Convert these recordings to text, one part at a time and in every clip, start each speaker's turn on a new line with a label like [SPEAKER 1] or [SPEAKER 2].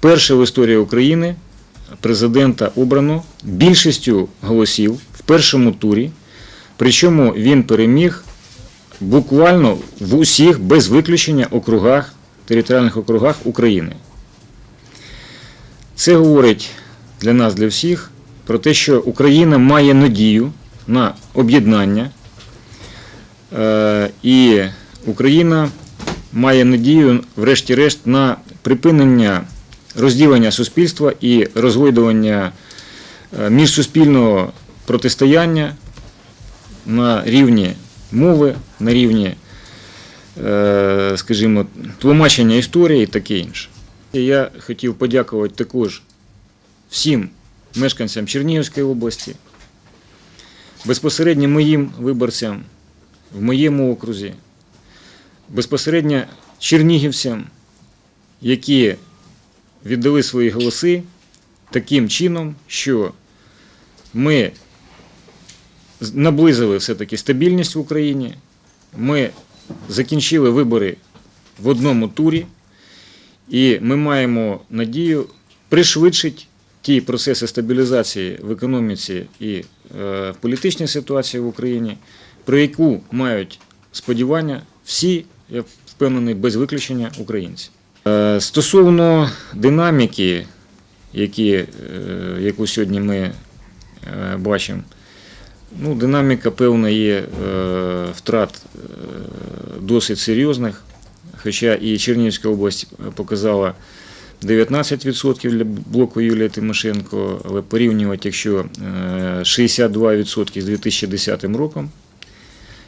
[SPEAKER 1] вперше в історії України президента обрано більшістю голосів в першому турі, причому він переміг буквально в усіх без виключення округах, територіальних округах України. Це говорить для нас, для всіх, про те, що Україна має надію на об'єднання, е, і Україна має надію, врешті-решт, на припинення розділення суспільства і розгойдування е, міжсуспільного протистояння на рівні мови, на рівні, е, скажімо, тлумачення історії і таке інше. Я хотів подякувати також всім мешканцям Чернігівської області, безпосередньо моїм виборцям в моєму окрузі, безпосередньо чернігівцям, які віддали свої голоси таким чином, що ми наблизили все-таки стабільність в Україні, ми закінчили вибори в одному турі, і ми маємо надію пришвидшити ті процеси стабілізації в економіці і е, політичній ситуації в Україні, про яку мають сподівання всі, я впевнений, без виключення українці. Е, Стосовно динаміки, які, е, яку сьогодні ми е, бачимо, ну, динаміка певна є втрат досить серйозних, хоча і Чернігівська область показала 19% для блоку Юлії Тимошенко, але порівнювати, якщо е, 62% з 2010 роком,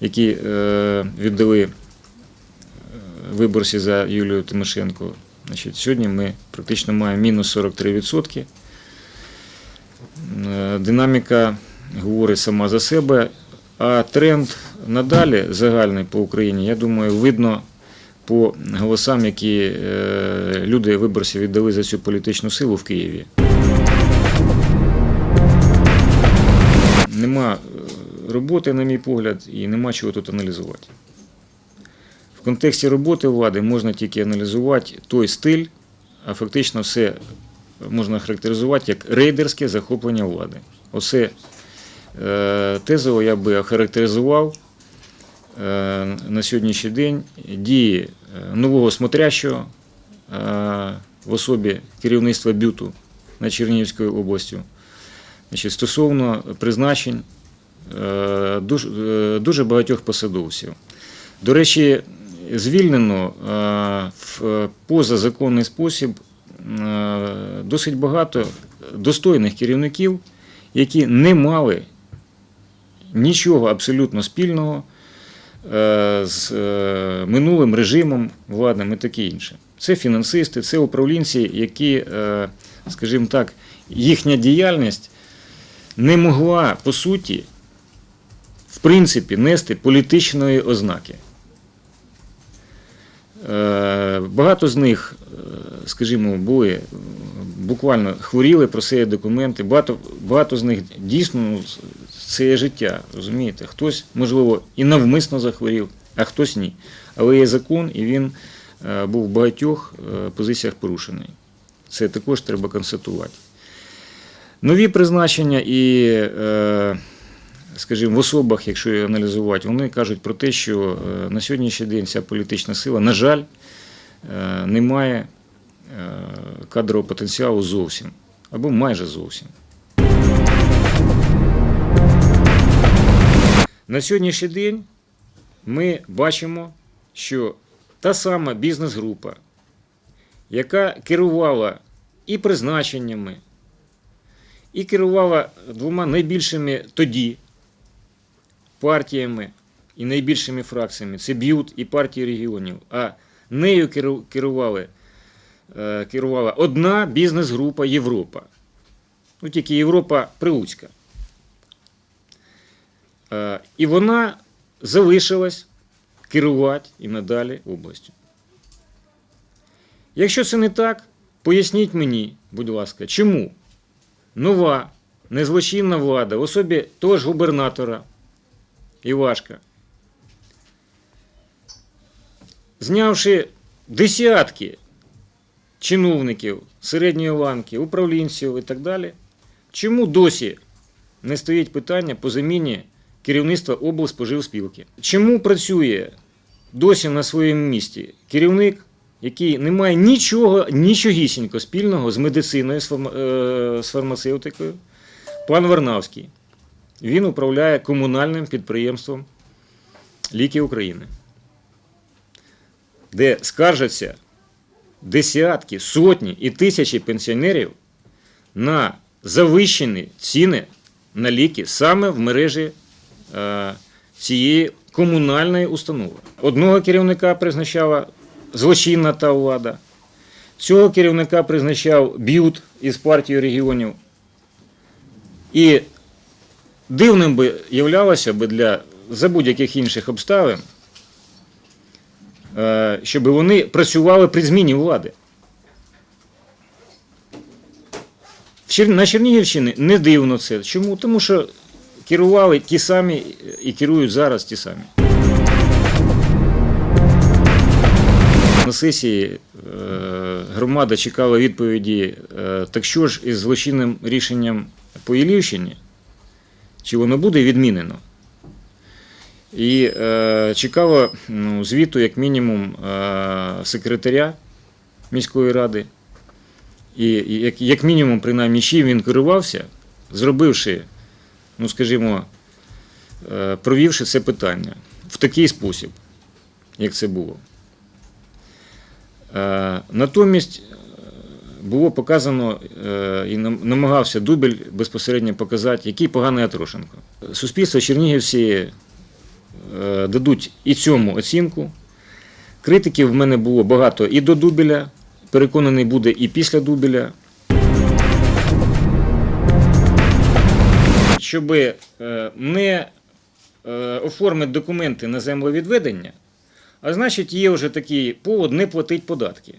[SPEAKER 1] які віддали виборці за Юлію Тимошенко, значить, сьогодні ми практично маємо мінус 43%. Е, Динаміка говорить сама за себе, а тренд надалі загальний по Україні, я думаю, видно по голосам, які е, люди виборці віддали за цю політичну силу в Києві. Нема е, роботи, на мій погляд, і нема чого тут аналізувати. В контексті роботи влади можна тільки аналізувати той стиль, а фактично все можна характеризувати як рейдерське захоплення влади. Оце е, тезово я би охарактеризував е, на сьогоднішній день дії е, нового смотрящого в особі керівництва бюту на Чернігівською областю. Значить, стосовно призначень дуже багатьох посадовців. До речі, звільнено е, в позазаконний спосіб е, досить багато достойних керівників, які не мали нічого абсолютно спільного е, з е, минулим режимом владним і таке інше. Це фінансисти, це управлінці, які, е, скажімо так, їхня діяльність не могла по суті, в принципі, нести політичної ознаки. Багато з них, е, скажімо, були буквально хворіли, просили документи. Багато, багато з них дійсно ну, це є життя, розумієте? Хтось, можливо, і навмисно захворів, а хтось ні. Але є закон, і він е, був в багатьох е, позиціях порушений. Це також треба констатувати. Нові призначення і, скажімо, в особах, якщо аналізувати, вони кажуть про те, що на сьогоднішній день ця політична сила, на жаль, е, не має е, кадрового потенціалу зовсім або майже зовсім. На сьогоднішній день ми бачимо, що та сама бізнес-група, яка керувала і призначеннями, і керувала двома найбільшими тоді партіями і найбільшими фракціями це Б'ют і партії регіонів. А нею керували, е, керувала одна бізнес-група Європа. Ну, тільки Європа Прилуцька. Е, І вона залишилась керувати і надалі областю. Якщо це не так, поясніть мені, будь ласка, чому нова незлочинна влада в особі того ж губернатора Івашка, знявши десятки чиновників середньої ланки, управлінців і так далі. Чому досі не стоїть питання по заміні керівництва облспоживспілки? Чому працює досі на своєму місці керівник, який не має нічого, нічогісінько спільного з медициною, з е, фармацевтикою, пан Варнавський? Він управляє комунальним підприємством Ліки України, де скаржаться десятки, сотні і тисячі пенсіонерів на завищені ціни на ліки саме в мережі е, цієї комунальної установи. Одного керівника призначала злочинна та влада, цього керівника призначав Б'ют із партії регіонів. І дивним би являлося би для за будь-яких інших обставин, щоб вони працювали при зміні влади. На Чернігівщині не дивно це. Чому? Тому що керували ті самі і керують зараз ті самі. На сесії е, громада чекала відповіді, е, так що ж із злочинним рішенням по Ілівщині, чи воно буде відмінено? І е, чекала ну, звіту, як мінімум, е, секретаря міської ради, і, як, як мінімум, принаймні, чим він керувався, зробивши, ну скажімо, е, провівши це питання в такий спосіб, як це було. Е, Натомість е, було показано е, і нам- намагався Дубель безпосередньо показати, який поганий Атрошенко. Суспільство Чернігівці дадуть і цьому оцінку. Критиків в мене було багато і до Дубеля, переконаний буде і після Дубеля. Щоб е, не е, оформити документи на землевідведення, а значить, є вже такий повод не платити податки.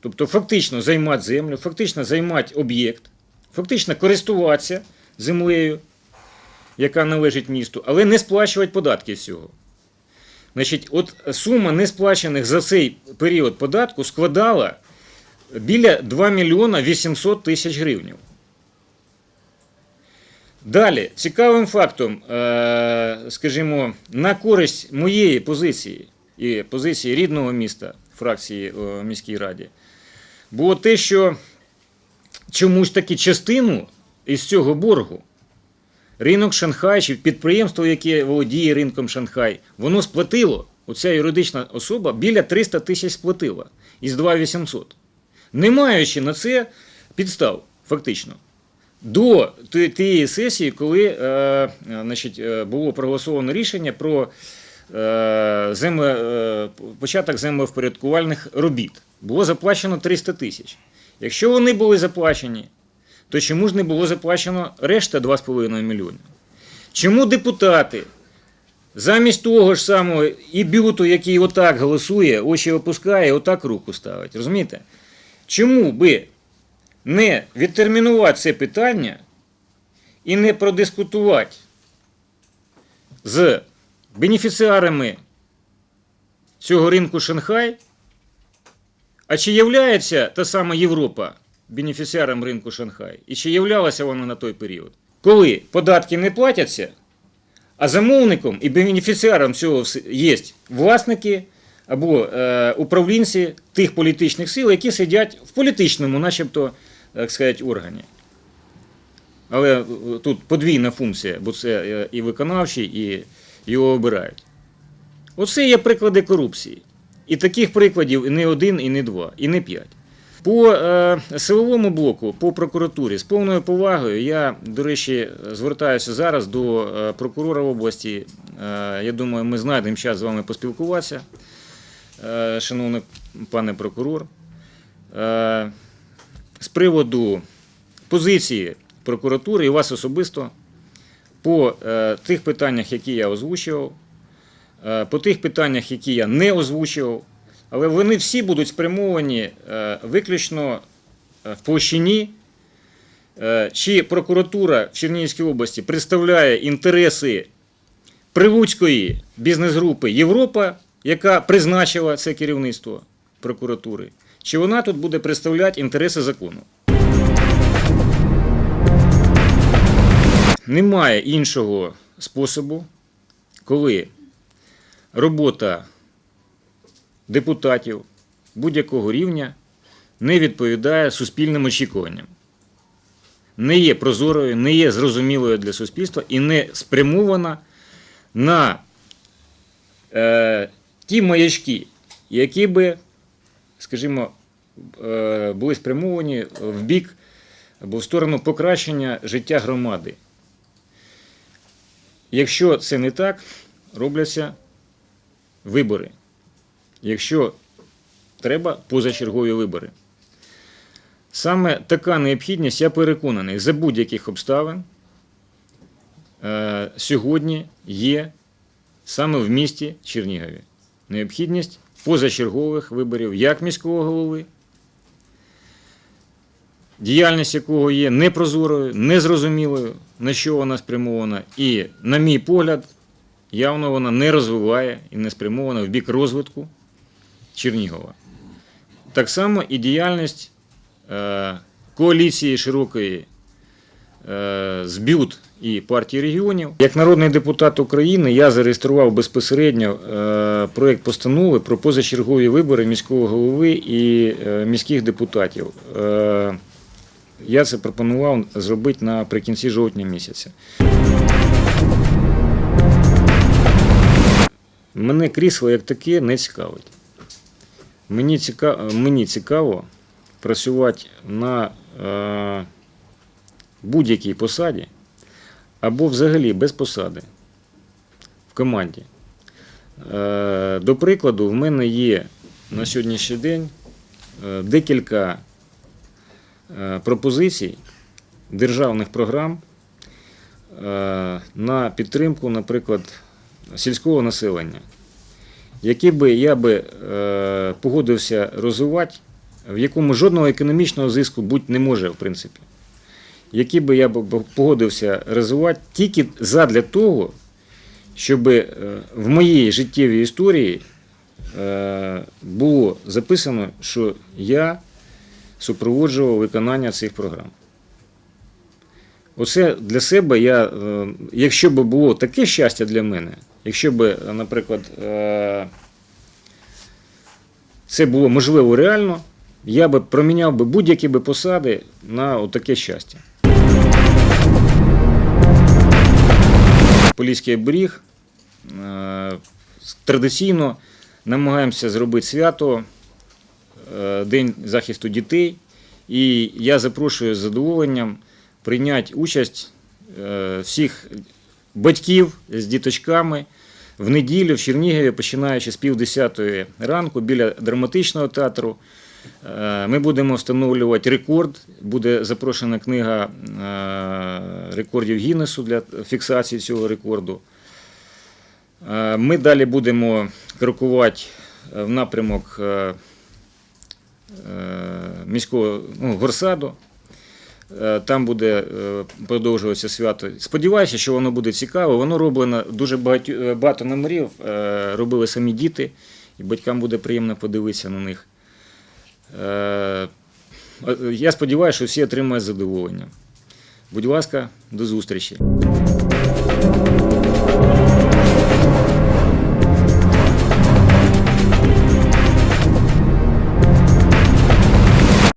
[SPEAKER 1] Тобто фактично займати землю, фактично займати об'єкт, фактично користуватися землею, яка належить місту, але не сплачувати податки з цього. Значить, от сума несплачених за цей період податку складала біля 2 мільйона 800 тисяч гривень. Далі, цікавим фактом, е, скажімо, на користь моєї позиції і позиції рідного міста фракції у міській раді, було те, що чомусь таки частину із цього боргу ринок Шанхай чи підприємство, яке володіє ринком Шанхай, воно сплатило, оця юридична особа біля 300 тисяч сплатила із 2800, не маючи на це підстав, фактично. До тієї сесії, коли е, значить, е, було проголосовано рішення про е, земле, е, початок землевпорядкувальних робіт, було заплачено 300 тисяч. Якщо вони були заплачені, то чому ж не було заплачено решта 2,5 мільйони? Чому депутати замість того ж самого і бюту, який отак голосує, очі опускає, отак руку ставить? Розумієте? Чому би не відтермінувати це питання і не продискутувати з бенефіціарами цього ринку Шанхай, а чи являється та сама Європа бенефіціаром ринку Шанхай? І чи являлася вона на той період? Коли податки не платяться, а замовником і бенефіціаром цього є власники або е, управлінці тих політичних сил, які сидять в політичному, начебто, так сказати, органі. Але е, тут подвійна функція, бо це е, і виконавчий, і його обирають. Оце є приклади корупції. І таких прикладів і не один, і не два, і не п'ять. По е, силовому блоку, по прокуратурі, з повною повагою, я, до речі, звертаюся зараз до е, прокурора області. Е, я думаю, ми знайдемо час з вами поспілкуватися, е, шановний пане прокурор. Е, з приводу позиції прокуратури і вас особисто по е, тих питаннях, які я озвучував, е, по тих питаннях, які я не озвучував, але вони всі будуть спрямовані е, виключно е, в площині, е, чи прокуратура в Чернігівській області представляє інтереси Прилуцької бізнес-групи Європа, яка призначила це керівництво прокуратури, чи вона тут буде представляти інтереси закону. Немає іншого способу, коли робота депутатів будь-якого рівня не відповідає суспільним очікуванням, не є прозорою, не є зрозумілою для суспільства і не спрямована на е, ті маячки, які би, скажімо, е, були спрямовані в бік або в сторону покращення життя громади. Якщо це не так, робляться вибори. Якщо треба позачергові вибори. Саме така необхідність, я переконаний, за будь-яких обставин е, сьогодні є саме в місті Чернігові. Необхідність позачергових виборів як міського голови, діяльність якого є непрозорою, незрозумілою, на що вона спрямована, і, на мій погляд, явно вона не розвиває і не спрямована в бік розвитку Чернігова. Так само і діяльність е, коаліції широкої е, з БЮТ і партії регіонів. Як народний депутат України я зареєстрував безпосередньо е, проєкт постанови про позачергові вибори міського голови і міських депутатів. Я це пропонував зробити наприкінці жовтня місяця. Мене крісло як таке не цікавить. Мені цікаво, мені цікаво працювати на е, будь-якій посаді або взагалі без посади в команді. Е, до прикладу, в мене є на сьогоднішній день е, декілька е, пропозицій державних програм е, на підтримку, наприклад, сільського населення, які би я би е, погодився розвивати, в якому жодного економічного зиску бути не може, в принципі. Які би я б погодився розвивати тільки задля того, щоб е, в моїй життєвій історії е, було записано, що я супроводжував виконання цих програм. Оце для себе я, е, якщо б було таке щастя для мене, якщо б, наприклад, е, це було можливо реально, я би проміняв би будь-які би посади на таке щастя. Поліський оберіг е, традиційно намагаємося зробити свято, е, День захисту дітей. І я запрошую з задоволенням прийняти участь всіх батьків з діточками в неділю в Чернігові, починаючи з півдесятої ранку біля драматичного театру. Е, Ми будемо встановлювати рекорд. Буде запрошена книга е, рекордів Гіннесу для фіксації цього рекорду. Е, Ми далі будемо крокувати в напрямок міського ну, горсаду. Е, Там буде е, продовжуватися свято. Сподіваюся, що воно буде цікаво. Воно роблено дуже е, багато номерів, робили самі діти, і батькам буде приємно подивитися на них. Я сподіваюся, що всі отримають задоволення. Будь ласка, до зустрічі.